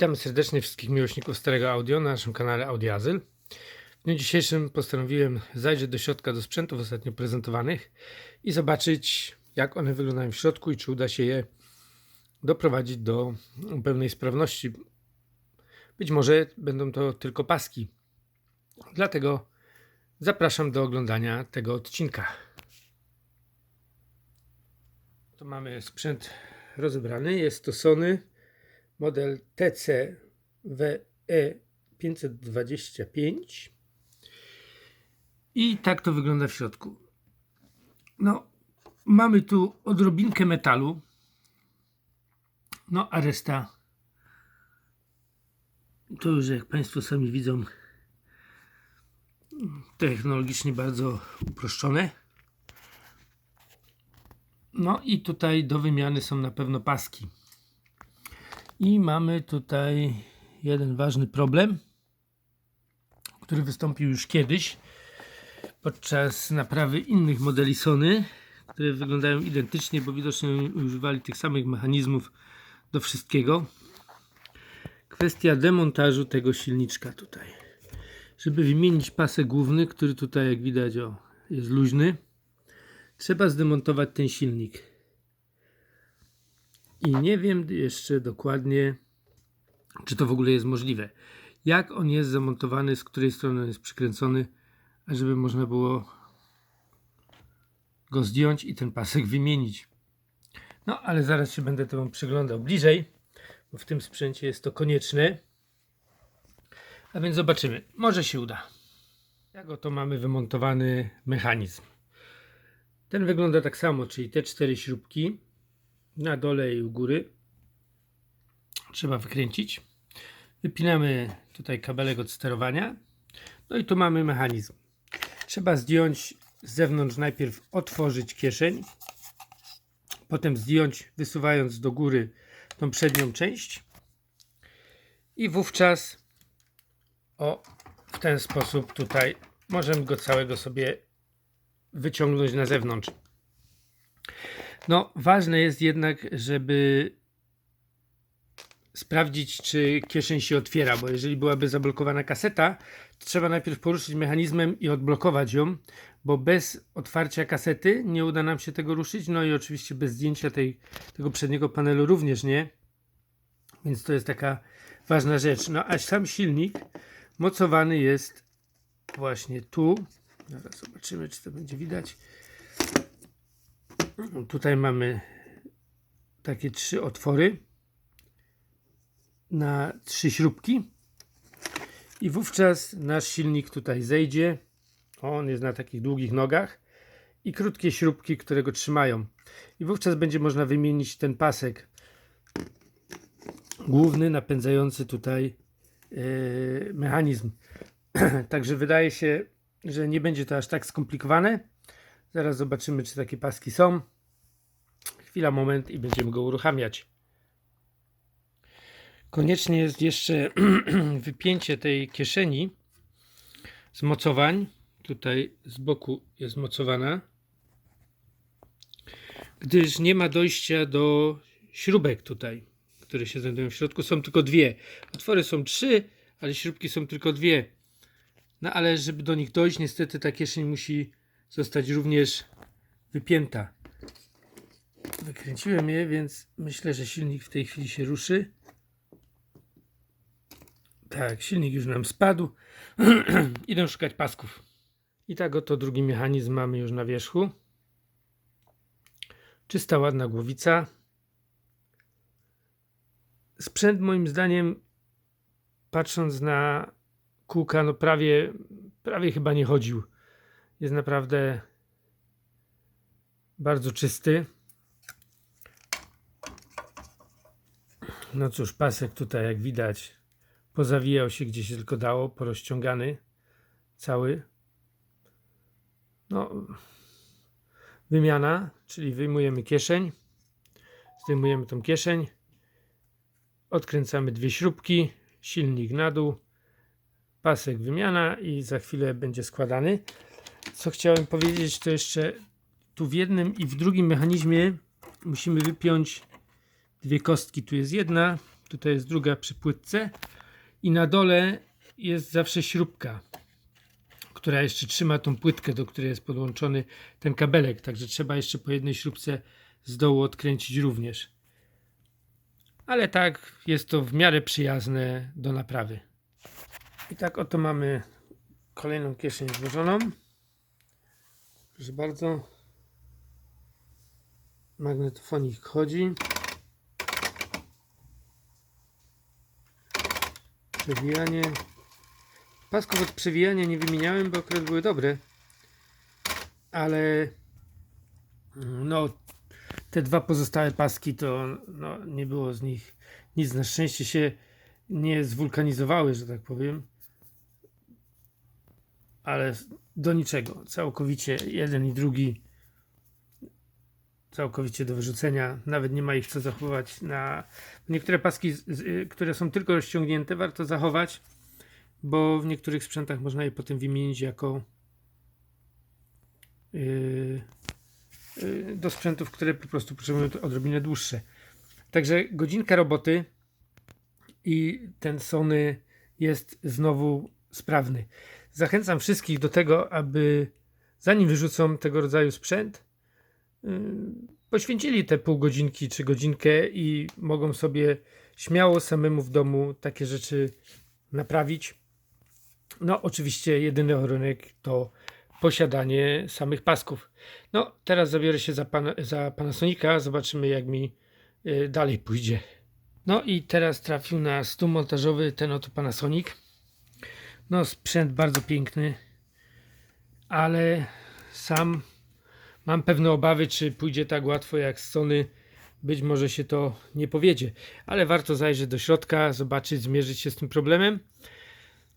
Witamy serdecznie wszystkich miłośników starego audio na naszym kanale Audioazyl. W dniu dzisiejszym postanowiłem zajrzeć do środka do sprzętów ostatnio prezentowanych i zobaczyć jak one wyglądają w środku i czy uda się je doprowadzić do pełnej sprawności. Być może będą to tylko paski. Dlatego zapraszam do oglądania tego odcinka. To mamy sprzęt rozebrany. Jest to Sony model TCWE 525 i tak to wygląda w środku. No, mamy tu odrobinkę metalu, no a reszta to już jak Państwo sami widzą technologicznie bardzo uproszczone. No i tutaj do wymiany są na pewno paski. I mamy tutaj jeden ważny problem, który wystąpił już kiedyś podczas naprawy innych modeli Sony, które wyglądają identycznie, bo widocznie używali tych samych mechanizmów do wszystkiego. Kwestia demontażu tego silniczka tutaj. Żeby wymienić pasek główny, który tutaj jak widać o, jest luźny, trzeba zdemontować ten silnik. I nie wiem jeszcze dokładnie, czy to w ogóle jest możliwe. Jak on jest zamontowany, z której strony on jest przykręcony, żeby można było go zdjąć i ten pasek wymienić. No, ale zaraz się będę temu przyglądał bliżej, bo w tym sprzęcie jest to konieczne. A więc zobaczymy. Może się uda. Jak oto mamy wymontowany mechanizm. Ten wygląda tak samo, czyli te cztery śrubki na dole i u góry trzeba wykręcić. Wypinamy tutaj kabelek od sterowania. No i tu mamy mechanizm. Trzeba zdjąć z zewnątrz, najpierw otworzyć kieszeń, potem zdjąć, wysuwając do góry tą przednią część i wówczas o w ten sposób tutaj możemy go całego sobie wyciągnąć na zewnątrz. No, ważne jest jednak, żeby sprawdzić, czy kieszeń się otwiera, bo jeżeli byłaby zablokowana kaseta, to trzeba najpierw poruszyć mechanizmem i odblokować ją, bo bez otwarcia kasety nie uda nam się tego ruszyć, no i oczywiście bez zdjęcia tej, tego przedniego panelu również nie, więc to jest taka ważna rzecz. No a sam silnik mocowany jest właśnie tu, zaraz zobaczymy, czy to będzie widać. Tutaj mamy takie trzy otwory na trzy śrubki i wówczas nasz silnik tutaj zejdzie. On jest na takich długich nogach i krótkie śrubki, które go trzymają. I wówczas będzie można wymienić ten pasek główny napędzający tutaj yy, mechanizm. Także wydaje się, że nie będzie to aż tak skomplikowane. Zaraz zobaczymy, czy takie paski są. Chwila, moment i będziemy go uruchamiać. Koniecznie jest jeszcze wypięcie tej kieszeni z mocowań. Tutaj z boku jest mocowana, gdyż nie ma dojścia do śrubek tutaj, które się znajdują w środku. Są tylko dwie. Otwory są trzy, ale śrubki są tylko dwie. No ale żeby do nich dojść, niestety ta kieszeń musi zostać również wypięta. Wykręciłem je, więc myślę, że silnik w tej chwili się ruszy. Tak, silnik już nam spadł. Idę szukać pasków. I tak oto drugi mechanizm mamy już na wierzchu. Czysta, ładna głowica. Sprzęt moim zdaniem, patrząc na kółka, no prawie, prawie chyba nie chodził. Jest naprawdę bardzo czysty. No cóż, pasek tutaj jak widać pozawijał się gdzie się tylko dało, porozciągany cały. No, wymiana, czyli wyjmujemy kieszeń, zdejmujemy tą kieszeń, odkręcamy dwie śrubki, silnik na dół, pasek wymiana i za chwilę będzie składany. Co chciałem powiedzieć, to jeszcze tu w jednym i w drugim mechanizmie musimy wypiąć dwie kostki. Tu jest jedna, Tutaj jest druga przy płytce. I na dole jest zawsze śrubka, która jeszcze trzyma tą płytkę, do której jest podłączony ten kabelek. Także trzeba jeszcze po jednej śrubce z dołu odkręcić również. Ale tak jest to w miarę przyjazne do naprawy. I tak oto mamy kolejną kieszeń złożoną. Proszę bardzo. Magnetofonik chodzi. Przewijanie. Pasków od przewijania nie wymieniałem, bo akurat były dobre. Ale no, te dwa pozostałe paski to no, nie było z nich nic. Na szczęście się nie zwulkanizowały, że tak powiem. Ale do niczego. Całkowicie jeden i drugi całkowicie do wyrzucenia. Nawet nie ma ich co zachować na. Niektóre paski, y, które są tylko rozciągnięte, warto zachować, bo w niektórych sprzętach można je potem wymienić jako yy, yy, do sprzętów, które po prostu potrzebują odrobinę dłuższe. Także godzinka roboty i ten Sony jest znowu sprawny. Zachęcam wszystkich do tego, aby zanim wyrzucą tego rodzaju sprzęt, yy, poświęcili te pół godzinki czy godzinkę i mogą sobie śmiało samemu w domu takie rzeczy naprawić. No, oczywiście jedyny warunek to posiadanie samych pasków. No, teraz zabiorę się za, pana, za Panasonica, zobaczymy jak mi y, dalej pójdzie. No i teraz trafił na stół montażowy ten oto Panasonic. No, sprzęt bardzo piękny, ale sam mam pewne obawy, czy pójdzie tak łatwo jak z Sony. Być może się to nie powiedzie, ale warto zajrzeć do środka, zobaczyć, zmierzyć się z tym problemem.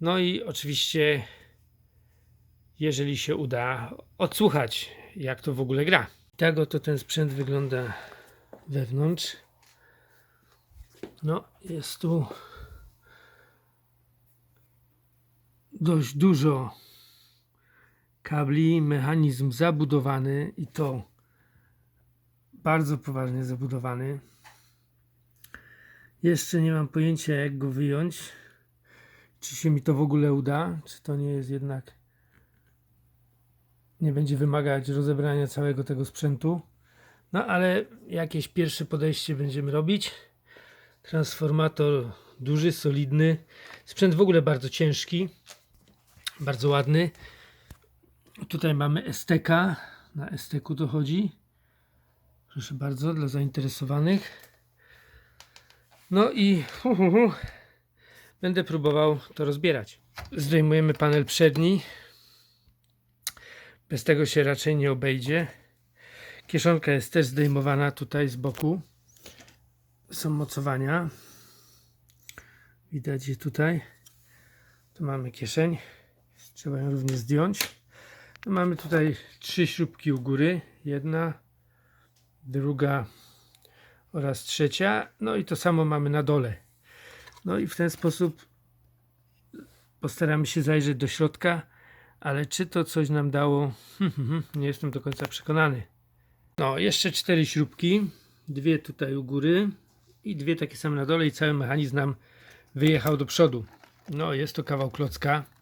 No i oczywiście, jeżeli się uda, odsłuchać, jak to w ogóle gra. Tak oto ten sprzęt wygląda wewnątrz. No, jest tu dość dużo kabli, mechanizm zabudowany i to bardzo poważnie zabudowany. Jeszcze nie mam pojęcia, jak go wyjąć. Czy się mi to w ogóle uda? Czy to nie jest jednak. Nie będzie wymagać rozebrania całego tego sprzętu. No ale jakieś pierwsze podejście będziemy robić. Transformator duży, solidny. Sprzęt w ogóle bardzo ciężki. Bardzo ładny. Tutaj mamy STK. Na STK dochodzi. Proszę bardzo, dla zainteresowanych. No i hu, hu, hu, będę próbował to rozbierać. Zdejmujemy panel przedni. Bez tego się raczej nie obejdzie. Kieszonka jest też zdejmowana tutaj z boku. Są mocowania. Widać je tutaj. Tu mamy kieszeń. Trzeba ją również zdjąć. No mamy tutaj trzy śrubki u góry. Jedna, druga oraz trzecia. No i to samo mamy na dole. No i w ten sposób postaramy się zajrzeć do środka, ale czy to coś nam dało? Nie jestem do końca przekonany. No, jeszcze cztery śrubki. Dwie tutaj u góry i dwie takie same na dole i cały mechanizm nam wyjechał do przodu. No, jest to kawał klocka.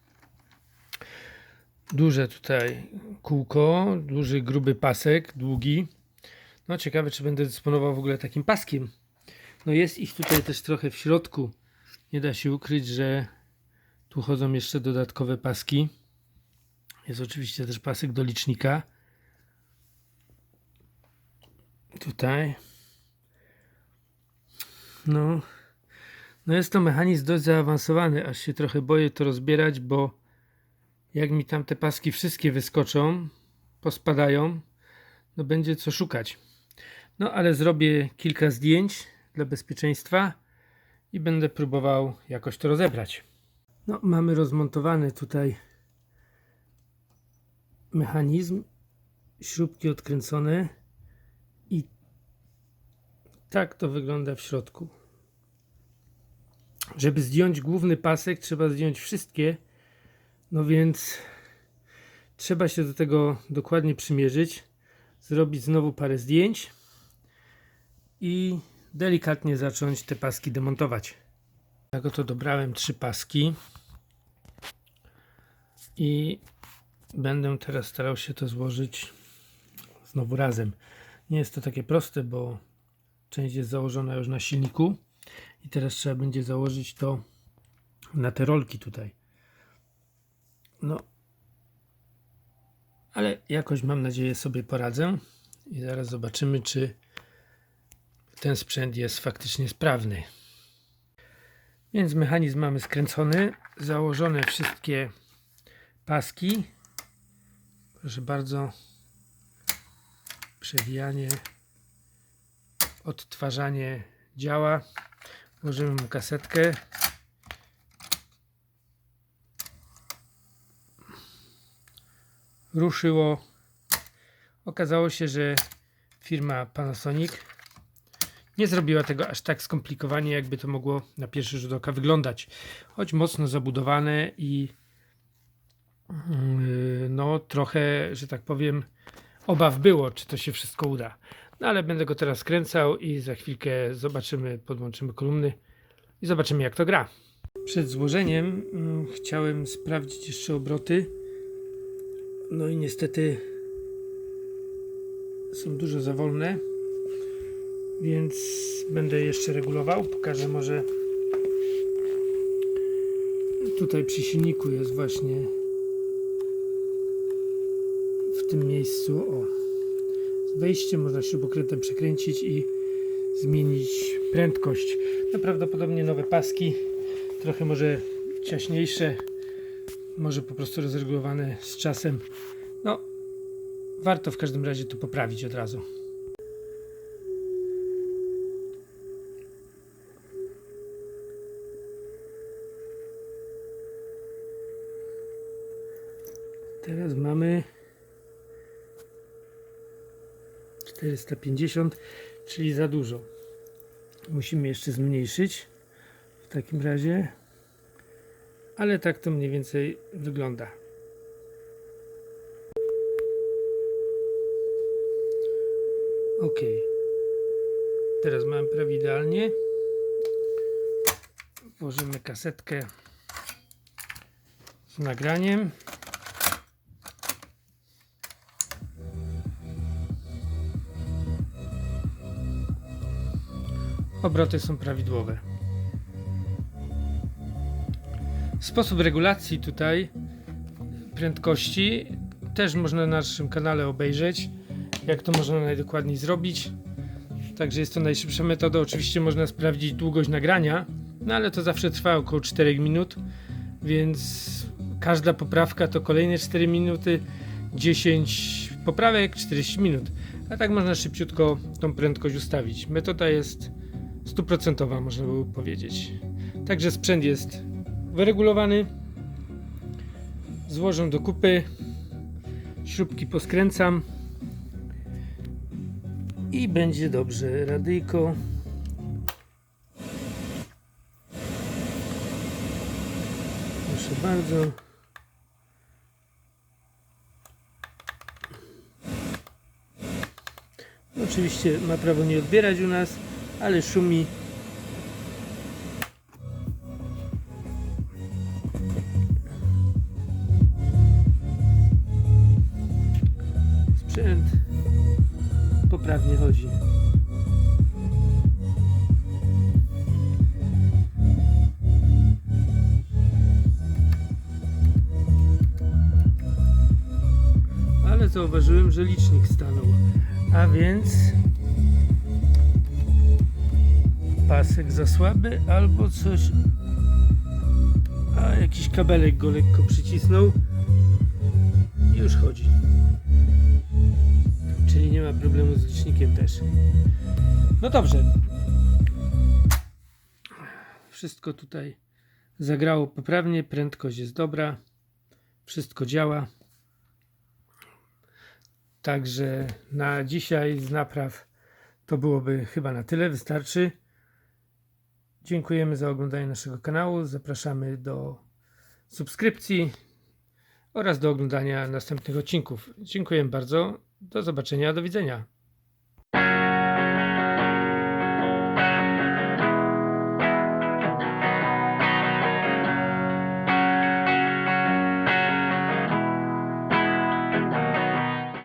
Duże tutaj kółko, duży, gruby pasek, długi. No, ciekawe, czy będę dysponował w ogóle takim paskiem. No, jest ich tutaj też trochę w środku. Nie da się ukryć, że tu chodzą jeszcze dodatkowe paski. Jest oczywiście też pasek do licznika. Tutaj. No. No jest to mechanizm dość zaawansowany, aż się trochę boję to rozbierać, bo jak mi tam te paski wszystkie wyskoczą, pospadają, no będzie co szukać. No ale zrobię kilka zdjęć dla bezpieczeństwa i będę próbował jakoś to rozebrać. No, mamy rozmontowany tutaj mechanizm, śrubki odkręcone i tak to wygląda w środku. Żeby zdjąć główny pasek, trzeba zdjąć wszystkie, no więc trzeba się do tego dokładnie przymierzyć, zrobić znowu parę zdjęć i delikatnie zacząć te paski demontować. Tak oto dobrałem trzy paski i będę teraz starał się to złożyć znowu razem. Nie jest to takie proste, bo część jest założona już na silniku i teraz trzeba będzie założyć to na te rolki tutaj. No, ale jakoś mam nadzieję sobie poradzę i zaraz zobaczymy, czy ten sprzęt jest faktycznie sprawny. Więc mechanizm mamy skręcony, założone wszystkie paski. Proszę bardzo, przewijanie, odtwarzanie działa. Włożymy mu kasetkę. Ruszyło. Okazało się, że firma Panasonic nie zrobiła tego aż tak skomplikowanie, jakby to mogło na pierwszy rzut oka wyglądać. Choć mocno zabudowane i yy, no trochę, że tak powiem, obaw było, czy to się wszystko uda. No ale będę go teraz kręcał i za chwilkę zobaczymy, podłączymy kolumny i zobaczymy jak to gra. Przed złożeniem mm, chciałem sprawdzić jeszcze obroty. No i niestety są dużo za wolne, więc będę jeszcze regulował. Pokażę może tutaj przy silniku jest właśnie w tym miejscu. O, wejście można śrubokrętem przekręcić i zmienić prędkość. No prawdopodobnie nowe paski, trochę może ciaśniejsze, może po prostu rozregulowane z czasem. No, warto w każdym razie to poprawić od razu. Teraz mamy 450, czyli za dużo. Musimy jeszcze zmniejszyć w takim razie, ale tak to mniej więcej wygląda. Ok. Teraz mamy prawie idealnie. Włożymy kasetkę z nagraniem. Obroty są prawidłowe. Sposób regulacji tutaj prędkości też można na naszym kanale obejrzeć, jak to można najdokładniej zrobić. Także jest to najszybsza metoda. Oczywiście można sprawdzić długość nagrania, no ale to zawsze trwa około 4 minut, więc każda poprawka to kolejne 4 minuty, 10 poprawek, 40 minut. A tak można szybciutko tą prędkość ustawić. Metoda jest stuprocentowa, można by powiedzieć. Także sprzęt jest wyregulowany. Złożę do kupy. Śrubki poskręcam. I będzie dobrze. Radyjko. Proszę bardzo. Oczywiście ma prawo nie odbierać u nas, ale szumi. Więc pasek za słaby albo coś. A jakiś kabelek go lekko przycisnął. I już chodzi. Czyli nie ma problemu z licznikiem też. No dobrze. Wszystko tutaj zagrało poprawnie, prędkość jest dobra, wszystko działa. Także na dzisiaj z napraw to byłoby chyba na tyle, wystarczy. Dziękujemy za oglądanie naszego kanału. Zapraszamy do subskrypcji oraz do oglądania następnych odcinków. Dziękuję bardzo. Do zobaczenia, do widzenia.